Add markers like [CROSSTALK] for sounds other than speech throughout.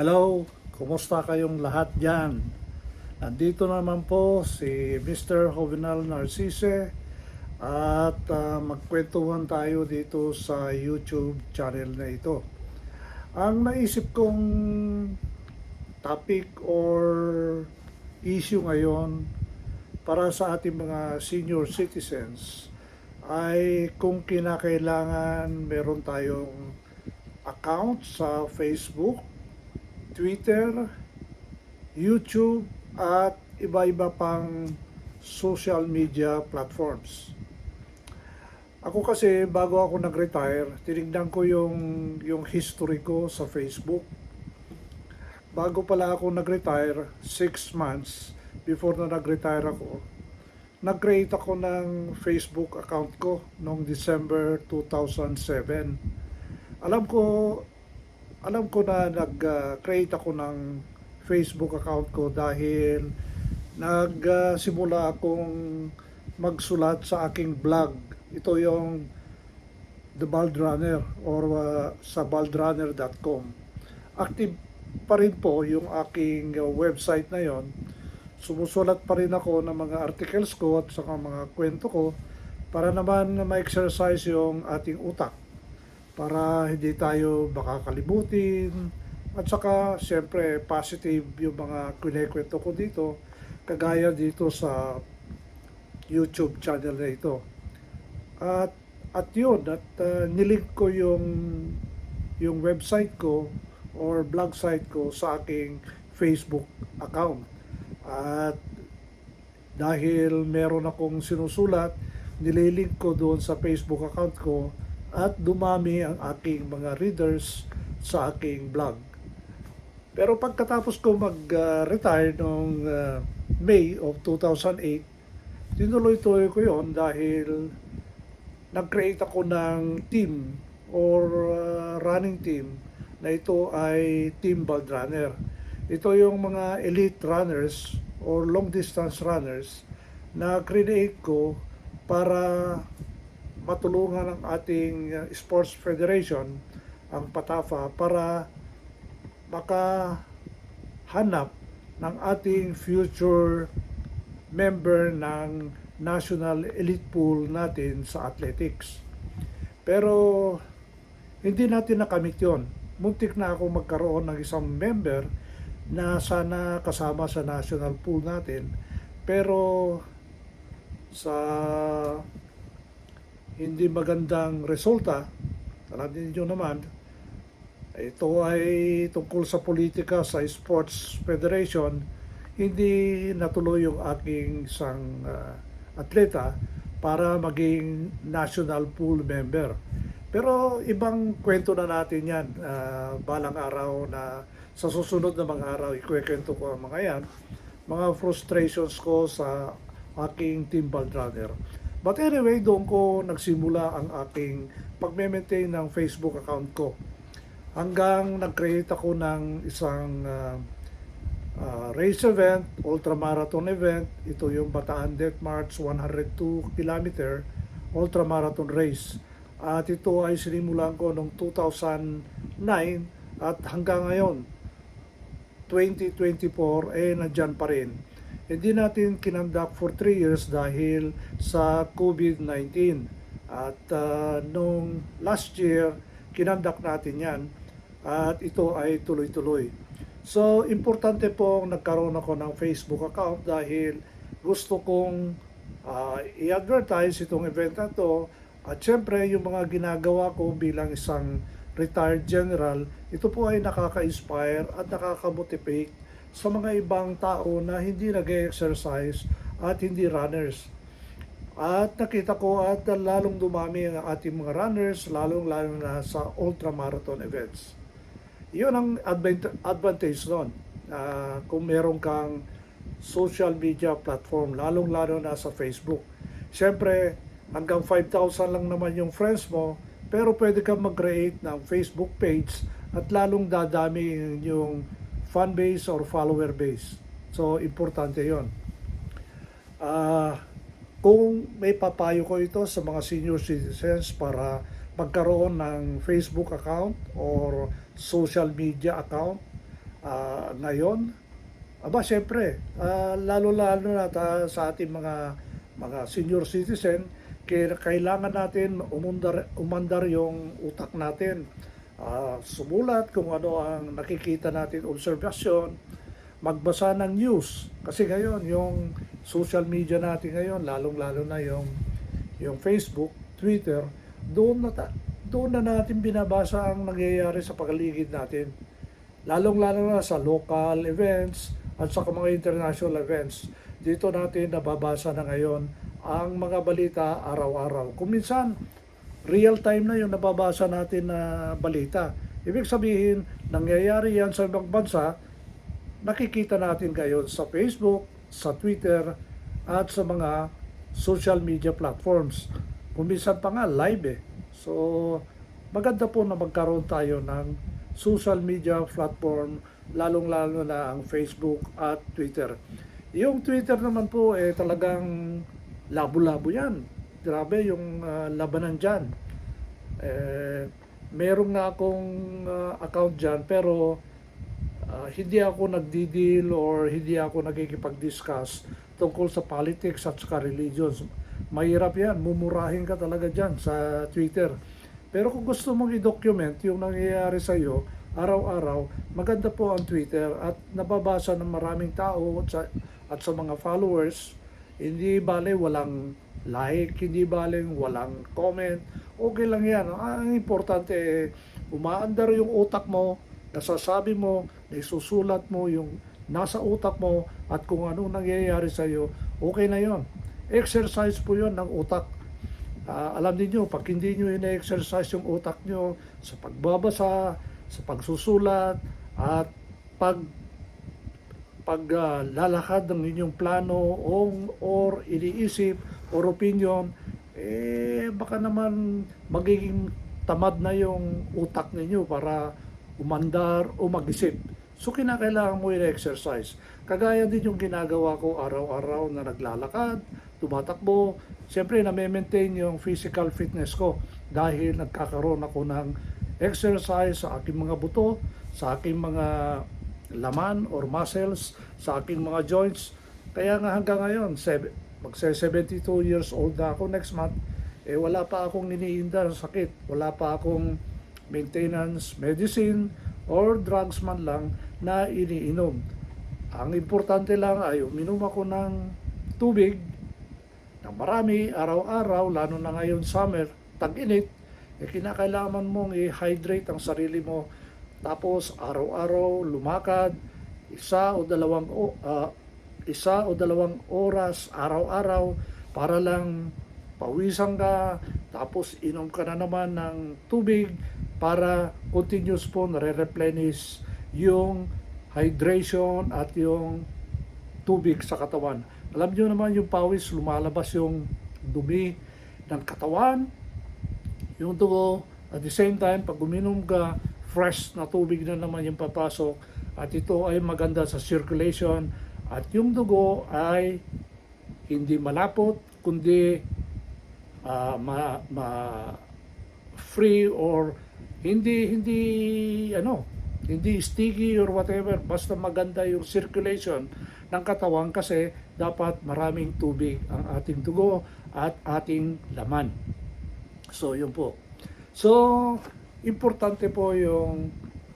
Hello, kumusta kayong lahat dyan? Nandito naman po si Mr. Jovenal Narcisse at ah, magkwentuhan tayo dito sa YouTube channel na ito. Ang naisip kong topic or issue ngayon para sa ating mga senior citizens ay kung kinakailangan meron tayong account sa Facebook, Twitter, YouTube at iba-iba pang social media platforms. Ako kasi bago ako nag-retire, tinignan ko yung yung history ko sa Facebook. Bago pala ako nag-retire, six months before na nag-retire ako, nag-create ako ng Facebook account ko noong December 2007. Alam ko alam ko na nag-create ako ng Facebook account ko dahil nagsimula akong magsulat sa aking blog. Ito yung The Bald Runner or uh, sa baldrunner.com. Active pa rin po yung aking uh, website na yon. Sumusulat pa rin ako ng mga articles ko at saka mga kwento ko para naman ma-exercise yung ating utak para hindi tayo baka kalimutin at saka siyempre positive yung mga kinekwento ko dito kagaya dito sa YouTube channel na ito. At at yun at uh, nilink ko yung yung website ko or blog site ko sa aking Facebook account. At dahil meron akong sinusulat nililink ko doon sa Facebook account ko at dumami ang aking mga readers sa aking blog. Pero pagkatapos ko mag-retire noong uh, May of 2008, tinuloy-tuloy ko yon dahil nag-create ako ng team or uh, running team na ito ay Team Bald Runner. Ito yung mga elite runners or long distance runners na create ko para matulungan ng ating uh, Sports Federation, ang PATAFA, para makahanap ng ating future member ng national elite pool natin sa athletics. Pero hindi natin nakamit yon. Muntik na ako magkaroon ng isang member na sana kasama sa national pool natin. Pero sa hindi magandang resulta, alam niyo naman, ito ay tungkol sa politika sa Sports Federation, hindi natuloy yung aking isang uh, atleta para maging national pool member. Pero ibang kwento na natin yan uh, balang araw na sa susunod na mga araw, ikukwento ko ang mga yan, mga frustrations ko sa aking team ball runner. But anyway, doon ko nagsimula ang aking pag-maintain ng Facebook account ko. Hanggang nag-create ako ng isang uh, uh, race event, ultramarathon event. Ito yung Bataan Death March 102 km ultramarathon race. At ito ay sinimulan ko noong 2009 at hanggang ngayon 2024 eh nandyan pa rin hindi natin kinandak for 3 years dahil sa COVID-19. At uh, nung last year, kinandak natin yan at ito ay tuloy-tuloy. So, importante pong nagkaroon ako ng Facebook account dahil gusto kong uh, i-advertise itong event na to at syempre yung mga ginagawa ko bilang isang retired general, ito po ay nakaka-inspire at nakaka-motivate sa mga ibang tao na hindi nag-exercise at hindi runners. At nakita ko at lalong dumami ang ating mga runners, lalong-lalo na sa ultramarathon events. Iyon ang advantage nun. Uh, kung meron kang social media platform, lalong-lalo na sa Facebook. Siyempre, hanggang 5,000 lang naman yung friends mo, pero pwede kang mag-create ng Facebook page at lalong dadami yung fan base or follower base. So, importante yon. Uh, kung may papayo ko ito sa mga senior citizens para magkaroon ng Facebook account or social media account Ah, ngayon, aba syempre, ah, lalo-lalo na ta- sa ating mga mga senior citizen, kailangan natin umandar, umandar yung utak natin. Ah, sumulat kung ano ang nakikita natin, observasyon, magbasa ng news. Kasi ngayon, yung social media natin ngayon, lalong-lalo na yung, yung Facebook, Twitter, doon na, ta- doon na natin binabasa ang nangyayari sa paligid natin. Lalong-lalo na sa local events at sa mga international events. Dito natin nababasa na ngayon ang mga balita araw-araw. Kung minsan, real time na yung nababasa natin na balita. Ibig sabihin, nangyayari yan sa ibang bansa, nakikita natin ngayon sa Facebook, sa Twitter, at sa mga social media platforms. Kung minsan pa nga, live eh. So, maganda po na magkaroon tayo ng social media platform, lalong-lalo na ang Facebook at Twitter. Yung Twitter naman po, eh, talagang labo-labo yan. Grabe yung ah, labanan dyan. Eh, meron nga akong ah, account dyan, pero Ah, hindi ako nagdi-deal or hindi ako nakikipag-discuss tungkol sa politics at sa religions. Mahirap yan, mumurahin ka talaga dyan sa Twitter. Pero kung gusto mong i-document yung nangyayari sa iyo araw-araw, maganda po ang Twitter at nababasa ng maraming tao at sa, at sa mga followers. Hindi bale walang like, hindi bale walang comment. Okay lang yan. Ang importante, eh, umaandar yung utak mo, nasasabi mo, naisusulat mo yung nasa utak mo at kung anong nangyayari sa iyo, okay na yon. Exercise po yon ng utak. Ah, alam niyo pag hindi nyo ina-exercise yung utak nyo sa pagbabasa, sa pagsusulat, at pag paglalakad ng inyong plano o, or iniisip or opinion, eh baka naman magiging tamad na yung utak ninyo para umandar o mag-isip. So kinakailangan mo i-exercise. Kagaya din yung ginagawa ko araw-araw na naglalakad, tumatakbo. Siyempre, na-maintain yung physical fitness ko dahil nagkakaroon ako ng exercise sa aking mga buto, sa aking mga laman or muscles, sa aking mga joints. Kaya nga hanggang ngayon, 7, magsa 72 years old na ako next month, eh wala pa akong niniinda ng sakit. Wala pa akong maintenance, medicine, or drugs man lang na iniinom. Ang importante lang ay uminom ako ng tubig ng marami araw-araw, lalo na ngayon summer, tag-init, eh kinakailangan mong i-hydrate ang sarili mo. Tapos araw-araw lumakad, isa o dalawang uh, isa o dalawang oras araw-araw para lang pawisan ka, tapos inom ka na naman ng tubig para continuous po nare-replenish yung hydration at yung tubig sa katawan. Alam nyo naman yung pawis, lumalabas yung dumi ng katawan, yung dugo, at the same time, pag uminom ka, fresh na tubig na naman yung papasok, at ito ay maganda sa circulation, at yung dugo ay hindi malapot, kundi ah, ma, ma free or hindi hindi ano hindi sticky or whatever. Basta maganda yung circulation ng katawan kasi dapat maraming tubig ang ating dugo at ating laman. So yun po. So importante po yung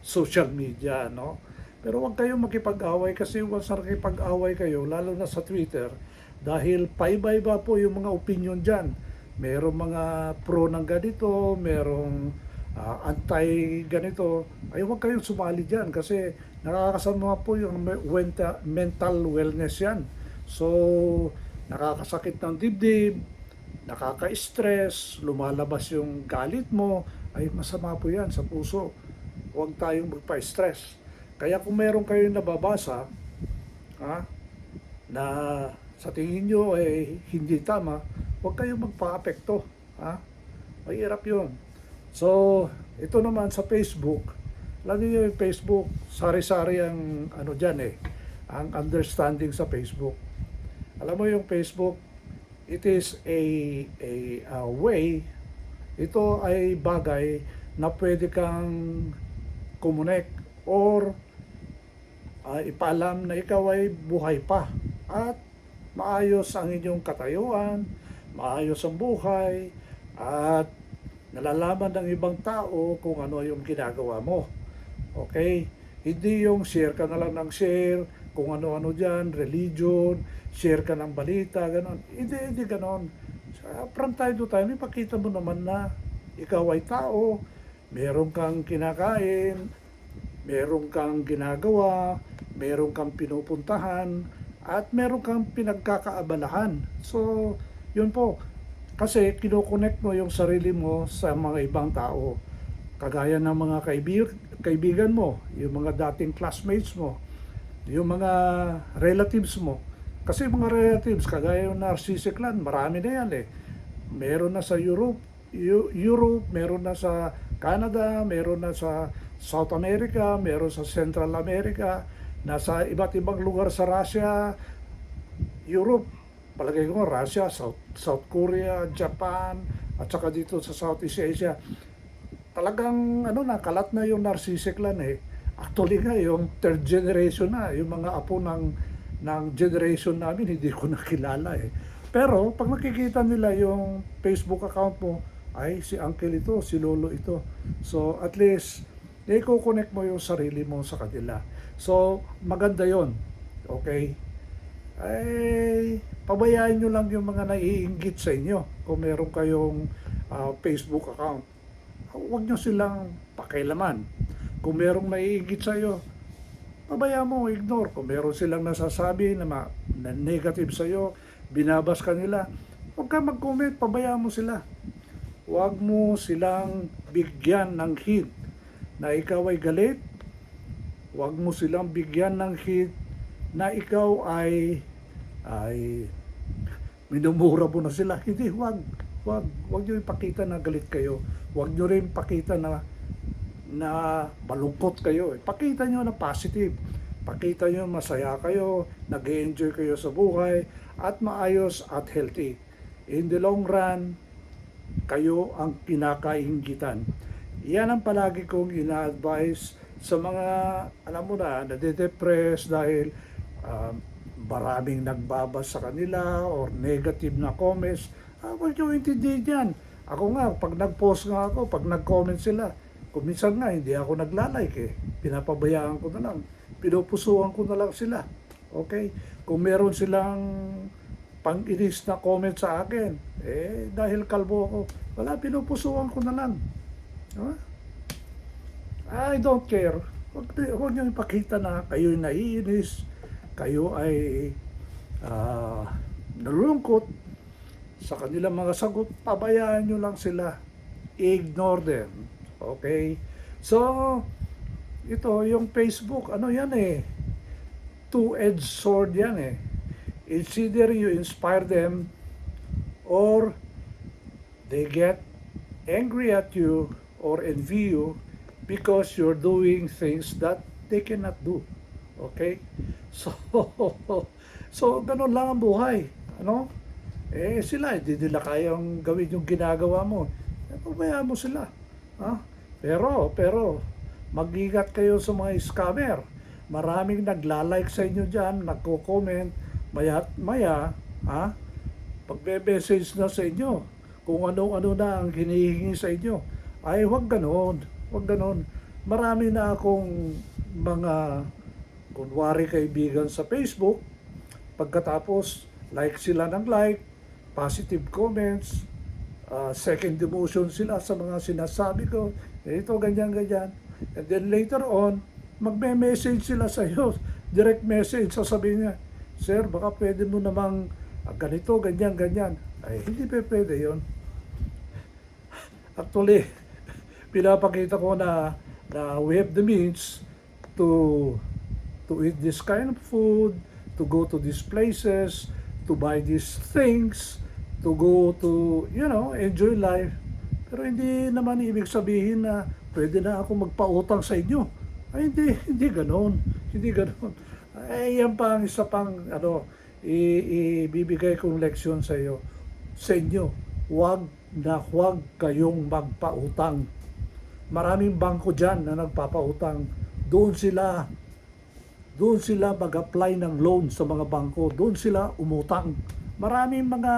social media no pero huwag kayong makipag-away kasi once na nakipag-away kayo lalo na sa Twitter dahil paiba-iba po yung mga opinion dyan merong mga pro ng ganito merong ah, anti ganito, ay huwag kayong sumali dyan kasi nakakasama po yung mental wellness yan. So, nakakasakit ng dibdib, nakaka-stress, lumalabas yung galit mo, ay masama po yan sa puso. Huwag tayong magpa-stress. Kaya kung meron kayong nababasa, ha, na sa tingin nyo ay hindi tama, huwag kayong magpa-apekto. Ha? Mahirap yun. So, ito naman sa Facebook, lagi nyo yung Facebook, sari-sari ang ano dyan eh, ang understanding sa Facebook. Alam mo yung Facebook, it is a, a, a way, ito ay bagay na pwede kang connect or ah, ipaalam na ikaw ay buhay pa at maayos ang inyong katayuan, maayos ang buhay, at nalalaman ng ibang tao kung ano yung ginagawa mo. Okay? Hindi yung share ka na lang ng share, kung ano-ano dyan, religion, share ka ng balita, ganon. Hindi, hindi ganon. From time to time, ipakita mo naman na ikaw ay tao, meron kang kinakain, meron kang ginagawa, meron kang pinupuntahan, at meron kang pinagkakaabalahan. So, yun po. Kasi kinoconnect mo yung sarili mo sa mga ibang tao. Kagaya ng mga kaibig, kaibigan mo, yung mga dating classmates mo, yung mga relatives mo. Kasi mga relatives, kagaya yung Narcisse Clan, marami na yan eh. Meron na sa Europe, Eu- Europe, meron na sa Canada, meron na sa South America, meron sa Central America, nasa iba't ibang lugar sa Russia, Europe, palagay ko Russia, South, South Korea, Japan, at saka dito sa Southeast Asia. Talagang ano na, kalat na yung Narcisse Clan eh. Actually nga, yung third generation na, yung mga apo ng, ng generation namin, hindi ko [LAUGHS] nakilala eh. Pero pag nakikita nila yung Facebook account mo, ay si uncle ito, si lolo ito. So at least, i-connect mo yung sarili mo sa kanila. So maganda yon Okay? Ay, pabayaan nyo lang yung mga naiinggit sa inyo kung meron kayong ah, Facebook account. Huwag nyo silang pakialaman. Kung merong naiinggit sa iyo, pabayaan mo, ignore. Kung meron silang nasasabi na, ma- na negative sa iyo, binabas ka nila, huwag ka mag-comment, pabayaan mo sila. Huwag mo silang bigyan ng hint na ikaw ay galit. Huwag mo silang bigyan ng hint na ikaw ay ay minumura mo na sila. Hindi, huwag. Huwag. Huwag nyo ipakita na galit kayo. Huwag nyo rin pakita na na malungkot kayo. Pakita nyo na positive. Pakita nyo masaya kayo, nag enjoy kayo sa buhay, at maayos at healthy. In the long run, kayo ang kinakainggitan. Yan ang palagi kong ina-advise sa mga, alam mo na, nade-depress dahil um, maraming nagbabas sa kanila or negative na comments. Ah, huwag nyo intindihin yan. Ako nga, pag nag-post nga ako, pag nag-comment sila, kung minsan nga, hindi ako naglalike eh. Pinapabayaan ko na lang. Pinupusuan ko na lang sila. Okay? Kung meron silang pang-inis na comment sa akin, eh, dahil kalbo ako, wala, pinupusuan ko na lang. Diba? I don't care. Huwag, huwag niyo ipakita na kayo'y naiinis, kayo ay ah, nalulungkot sa kanilang mga sagot, pabayaan nyo lang sila. Ignore them. Okay? So, ito, yung Facebook, ano yan eh, two-edged sword yan eh. It's either you inspire them or they get angry at you or envy you because you're doing things that they cannot do. Okay? [LAUGHS] So, so ganun lang ang buhay. Ano? Eh, sila, hindi nila kayang gawin yung ginagawa mo. Eh, pabayaan mo sila. Ha? Pero, pero, mag-ingat kayo sa mga scammer. Maraming nagla-like sa inyo dyan, nagko-comment, maya, maya, ha? Pagbe-message na sa inyo, kung ano-ano na ang hinihingi sa inyo, ay huwag ganon, huwag ganon. Marami na akong mga kunwari kaibigan sa Facebook, pagkatapos like sila ng like, positive comments, uh, second demotion sila sa mga sinasabi ko, ito, ganyan, ganyan. And then later on, magme-message sila sa iyo, [LAUGHS] direct message, sasabihin niya, Sir, baka pwede mo namang ah, ganito, ganyan, ganyan. Ay, hindi pa pwede yun. [LAUGHS] Actually, pinapakita ko na, na we have the means to to eat this kind of food, to go to these places, to buy these things, to go to, you know, enjoy life. Pero hindi naman ibig sabihin na pwede na ako magpautang sa inyo. Ay, hindi, [LAUGHS] hindi ganon. Hindi ganon. Ay, yan pa ang isa pang, ano, ibibigay kong leksyon sa iyo. Sa inyo, huwag na huwag kayong magpautang. Maraming bangko dyan na nagpapautang. Doon sila doon sila mag-apply ng loan sa mga bangko, doon sila umutang. Maraming mga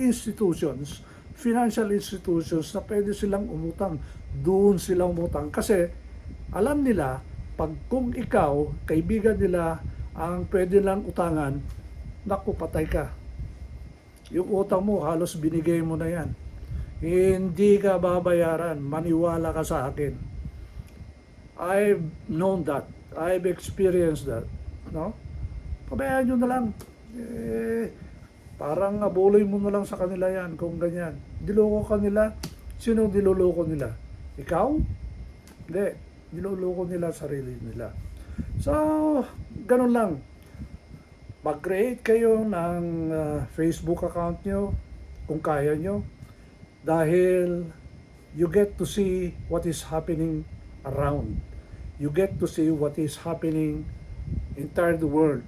institutions, financial institutions na pwede silang umutang, doon sila umutang. Kasi alam nila, pag kung ikaw, kaibigan nila, ang pwede lang utangan, naku, patay ka. Yung utang mo, halos binigay mo na yan. Hindi ka babayaran, maniwala ka sa akin. I've known that. I've experienced that. No? Pabayaan nyo na lang. Eh, parang abuloy mo na lang sa kanila yan kung ganyan. Diloko ka nila. Sino diloloko nila? Ikaw? Hindi. Niloloko nila sarili nila. So, ganun lang. Mag-create kayo ng uh, Facebook account nyo kung kaya nyo dahil you get to see what is happening around. You get to see what is happening entire the world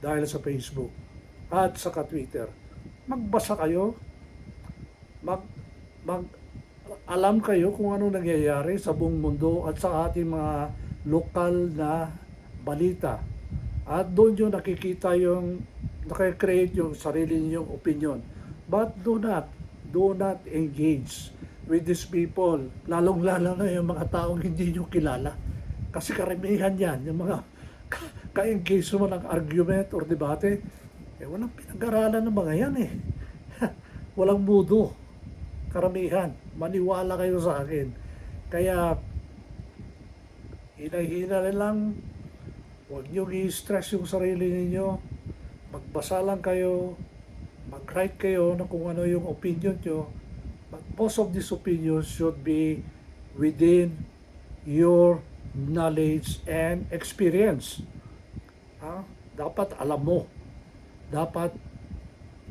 dahil sa Facebook at sa Twitter. Magbasa kayo, mag, mag alam kayo kung ano nangyayari sa buong mundo at sa ating mga lokal na balita. At doon yung nakikita yung, nakikreate yung sarili niyong opinion. But do not, do not engage with these people, lalong-lalo na yung mga taong hindi nyo kilala. Kasi karamihan yan, yung mga ka-engage mo ng argument or debate, eh walang pinag-aralan ng mga yan eh. [LAUGHS] walang mudo. Karamihan. Maniwala kayo sa akin. Kaya, hinay-hina lang, huwag nyo i-stress yung sarili ninyo. Magbasa lang kayo, mag-write kayo na kung ano yung opinion nyo. But most of these opinions should be within your knowledge and experience. Ha? Dapat alam mo. Dapat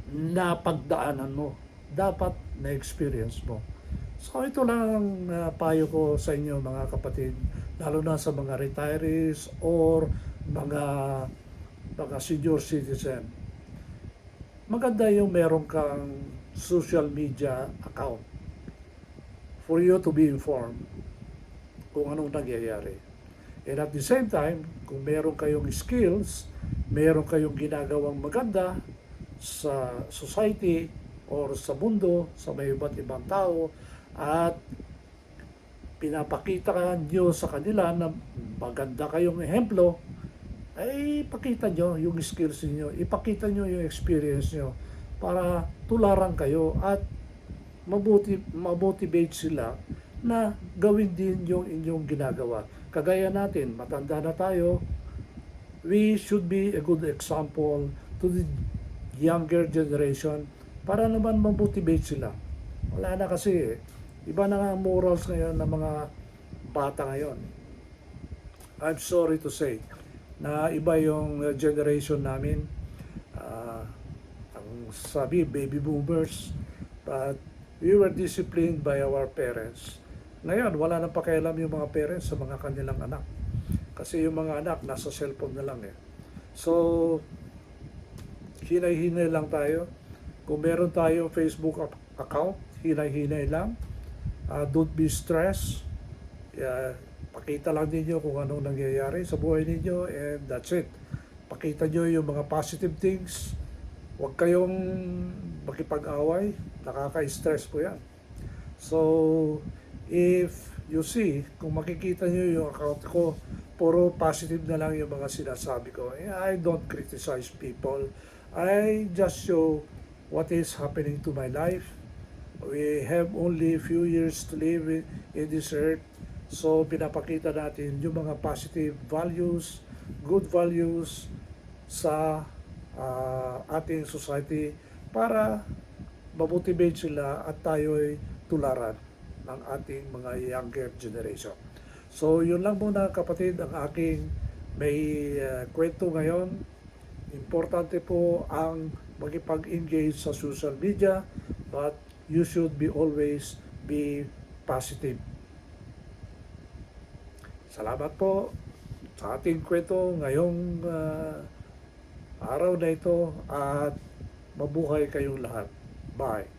napagdaanan mo. Dapat na-experience mo. So ito lang ang uh, payo ko sa inyo mga kapatid, lalo na sa mga retirees or mga mga senior citizen. Maganda yung meron kang social media account for you to be informed kung anong nangyayari. And at the same time, kung meron kayong skills, meron kayong ginagawang maganda sa society or sa mundo, sa may iba't ibang tao, at pinapakita nyo sa kanila na maganda kayong ehemplo, ay ipakita nyo yung skills niyo, ipakita nyo yung experience nyo para tularan kayo at mabuti, mamotivate sila na gawin din yung inyong ginagawa. Kagaya natin, matanda na tayo, we should be a good example to the younger generation para naman mamotivate sila. Wala na kasi, eh. iba na nga morals ngayon ng mga bata ngayon. I'm sorry to say na iba yung generation namin. Ah, ang sabi, baby boomers. But we were disciplined by our parents. Ngayon, wala nang pakialam yung mga parents sa mga kanilang anak. Kasi yung mga anak, nasa cellphone na lang eh. So, hinay-hinay lang tayo. Kung meron tayo Facebook ac- account, hinay-hinay lang. Uh, don't be stressed. Uh, pakita lang ninyo kung anong nangyayari sa buhay ninyo and that's it. Pakita nyo yung mga positive things. Huwag kayong makipag-away. Nakaka-stress po yan. So, if you see, kung makikita nyo yung account ko, puro positive na lang yung mga sinasabi ko. Eh, I don't criticize people. I just show what is happening to my life. We have only a few years to live in, in this earth. So, pinapakita natin yung mga positive values, good values sa uh, ating society para mamotivate sila at tayo'y tularan ng ating mga younger generation. So, yun lang muna kapatid ang aking may uh, kwento ngayon. Importante po ang magipag-engage sa social media but you should be always be positive. Salamat po sa ating kwento ngayong uh, araw na ito at mabuhay kayong lahat. Bye.